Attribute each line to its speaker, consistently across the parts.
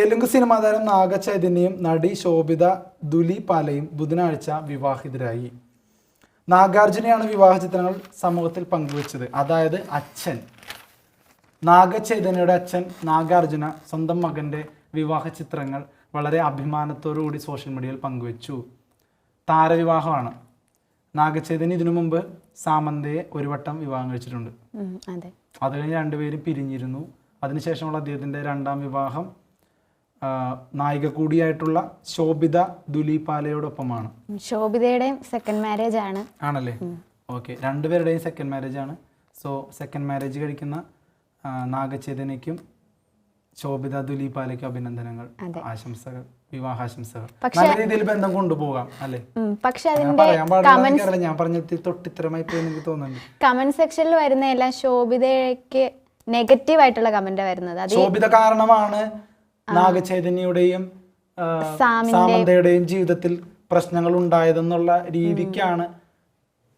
Speaker 1: Telugu cinema താരം നാഗചൈതന്യയും നടി ശോഭിത ദുലിപാലയും ബുധനാഴ്ച വിവാഹിതരായി. നാഗാർജുനയാണ് വിവാഹ ചിത്രങ്ങൾ സമൂഹത്തിൽ പങ്കുവച്ചത്. അതായത് അച്ഛൻ. നാഗചൈതന്യയുടെ അച്ഛൻ നാഗാർജുന സ്വന്തം മകന്റെ വിവാഹ ചിത്രങ്ങൾ വളരെ അഭിമാനത്തോടു കൂടി സോഷ്യൽ മീഡിയയിൽ പങ്കുവച്ചു. താരവിവാഹമാണ്. നാഗചൈതന്യ ഇതിനു മുമ്പ് സാമന്തയെ ഒരു വട്ടം വിവാഹം കഴിച്ചിട്ടുണ്ട്.
Speaker 2: അതെ.
Speaker 1: കഴിഞ്ഞ് രണ്ടുപേരും പിരിഞ്ഞിരുന്നു. അതിനുശേഷമുള്ള അദ്ദേഹത്തിന്റെ രണ്ടാം വിവാഹം നായിക കൂടിയായിട്ടുള്ള ശോഭിത ദുലീപാലയോടൊപ്പമാണ്.
Speaker 2: ശോഭിതയുടെയും സെക്കൻഡ് മാരേജ് ആണ്.
Speaker 1: ആണല്ലേ? ഓക്കെ. രണ്ടുപേരുടെയും സെക്കൻഡ് മാരേജ് ആണ്. സോ സെക്കൻഡ് മാരേജ് കഴിക്കുന്ന നാഗചേതനയ്ക്കും ശോഭിത ദുലീപാലയ്ക്കും അഭിനന്ദനങ്ങൾ ആശംസകൾ വിവാഹാശംസകൾ. നല്ല രീതിയിൽ ബന്ധം കൊണ്ടുപോകാം അല്ലേ?
Speaker 2: പക്ഷെ
Speaker 1: ഞാൻ
Speaker 2: അതിന്റെ
Speaker 1: ഞാൻ പറഞ്ഞത് തൊട്ടിത്തരമായി എനിക്ക് തോന്നുന്നുണ്ട്.
Speaker 2: കമന്റ് സെക്ഷനിൽ വരുന്ന എല്ലാം ശോഭിതയ്ക്ക് നെഗറ്റീവ് ആയിട്ടുള്ള കമന്റ് വരുന്നത്.
Speaker 1: ശോഭിത കാരണമാണ് നാഗചൈതന്യയുടെയും സാമന്തയുടെയും ജീവിതത്തിൽ പ്രശ്നങ്ങൾ ഉണ്ടായതെന്നുള്ള രീതിക്കാണ്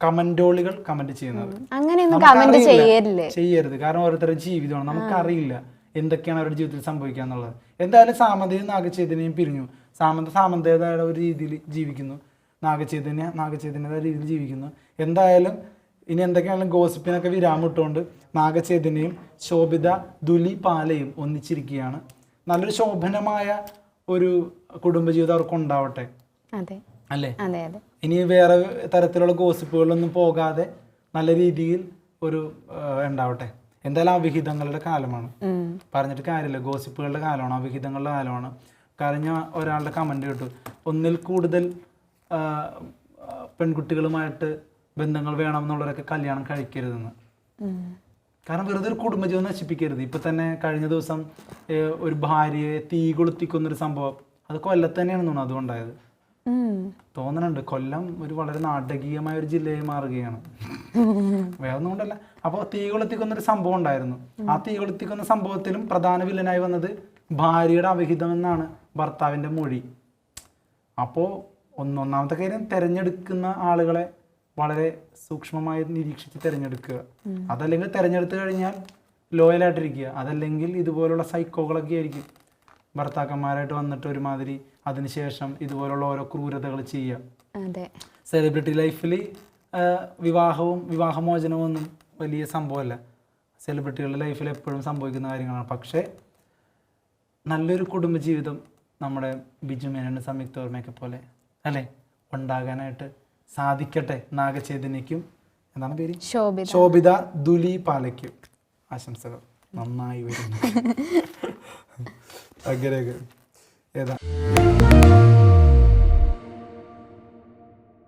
Speaker 1: കമന്റോളികൾ കമന്റ് ചെയ്യുന്നത്.
Speaker 2: അങ്ങനെയൊന്നും കമന്റ്. ചെയ്യരുത്.
Speaker 1: ചെയ്യരുത്. കാരണം ഓരോരുത്തരുടെ ജീവിതമാണ്. നമുക്കറിയില്ല എന്തൊക്കെയാണ് അവരുടെ ജീവിതത്തിൽ സംഭവിക്കുക എന്നുള്ളത് എന്തായാലും സാമന്തയും നാഗചൈതന്യയും പിരിഞ്ഞു. സാമന്ത സാമന്തയതായ ഒരു രീതിയിൽ ജീവിക്കുന്നു. നാഗചൈതന്യ നാഗചൈതന്യതായ രീതിയിൽ ജീവിക്കുന്നു. എന്തായാലും ഇനി എന്തൊക്കെയാണെങ്കിലും ഗോസിപ്പിനൊക്കെ വിരാമിട്ടുകൊണ്ട് നാഗചൈതന്യയും ശോഭിത ദുലി പാലയും ഒന്നിച്ചിരിക്കുകയാണ്. നല്ലൊരു ശോഭനമായ ഒരു കുടുംബജീവിതം അവർക്ക് ഉണ്ടാവട്ടെ. അല്ലേ? ഇനി വേറെ തരത്തിലുള്ള ഗോസിപ്പുകളൊന്നും പോകാതെ നല്ല രീതിയിൽ ഒരു ഉണ്ടാവട്ടെ. എന്തായാലും അവിഹിതങ്ങളുടെ കാലമാണ്. പറഞ്ഞിട്ട് കാര്യമില്ല. ഗോസിപ്പുകളുടെ കാലമാണ് അവിഹിതങ്ങളുടെ കാലമാണ്. കഴിഞ്ഞ ഒരാളുടെ കമന്റ് കേട്ടു ഒന്നിൽ കൂടുതൽ പെൺകുട്ടികളുമായിട്ട് ബന്ധങ്ങൾ വേണം എന്നുള്ളവരൊക്കെ കല്യാണം കഴിക്കരുതെന്ന്. കാരണം വെറുതെ ഒരു കുടുംബജീവിതം നശിപ്പിക്കരുത്. ഇപ്പൊ തന്നെ കഴിഞ്ഞ ദിവസം ഒരു ഭാര്യയെ തീ കൊളുത്തിക്കുന്നൊരു സംഭവം. അത് കൊല്ലത്ത് തന്നെയാണ് തോന്നുന്നു അതുകൊണ്ടായത് തോന്നുന്നുണ്ട് കൊല്ലം ഒരു വളരെ നാടകീയമായ ഒരു ജില്ലയായി മാറുകയാണ്. വേറെ ഒന്നും കൊണ്ടല്ല. അപ്പോൾ തീ കൊളുത്തിക്കുന്ന ഒരു സംഭവം ഉണ്ടായിരുന്നു. ആ തീ കൊളുത്തിക്കുന്ന സംഭവത്തിലും പ്രധാന വില്ലനായി വന്നത് ഭാര്യയുടെ അവിഹിതം എന്നാണ് ഭർത്താവിന്റെ മൊഴി. അപ്പോൾ ഒന്നൊന്നാമത്തെ കാര്യം തിരഞ്ഞെടുക്കുന്ന ആളുകളെ വളരെ സൂക്ഷ്മമായി നിരീക്ഷിച്ച് തിരഞ്ഞെടുക്കുക. അതല്ലെങ്കിൽ തിരഞ്ഞെടുത്തു കഴിഞ്ഞാൽ ലോയലായിട്ടിരിക്കുക. അതല്ലെങ്കിൽ ഇതുപോലുള്ള സൈക്കോകളൊക്കെ ആയിരിക്കും. ഭർത്താക്കന്മാരായിട്ട് വന്നിട്ട് ഒരുമാതിരി അതിനുശേഷം ഇതുപോലുള്ള ഓരോ ക്രൂരതകൾ ചെയ്യുക. സെലിബ്രിറ്റി ലൈഫിൽ വിവാഹവും വിവാഹമോചനവും ഒന്നും വലിയ സംഭവമല്ല. സെലിബ്രിറ്റികളുടെ ലൈഫിൽ എപ്പോഴും സംഭവിക്കുന്ന കാര്യങ്ങളാണ്. പക്ഷേ നല്ലൊരു കുടുംബജീവിതം നമ്മുടെ ബിജു മേനോനും സംയുക്ത ഓർമ്മയൊക്കെ പോലെ അല്ലേ? ഉണ്ടാകാനായിട്ട് സാധിക്കട്ടെ നാഗചേതനയ്ക്കും. എന്താണ് പേര്?
Speaker 2: ശോഭിത.
Speaker 1: ശോഭിത ദുലി പാലയ്ക്കും ആശംസകൾ. നന്നായി വരുന്നു. അങ്ങനെയൊക്കെ ഏതാ?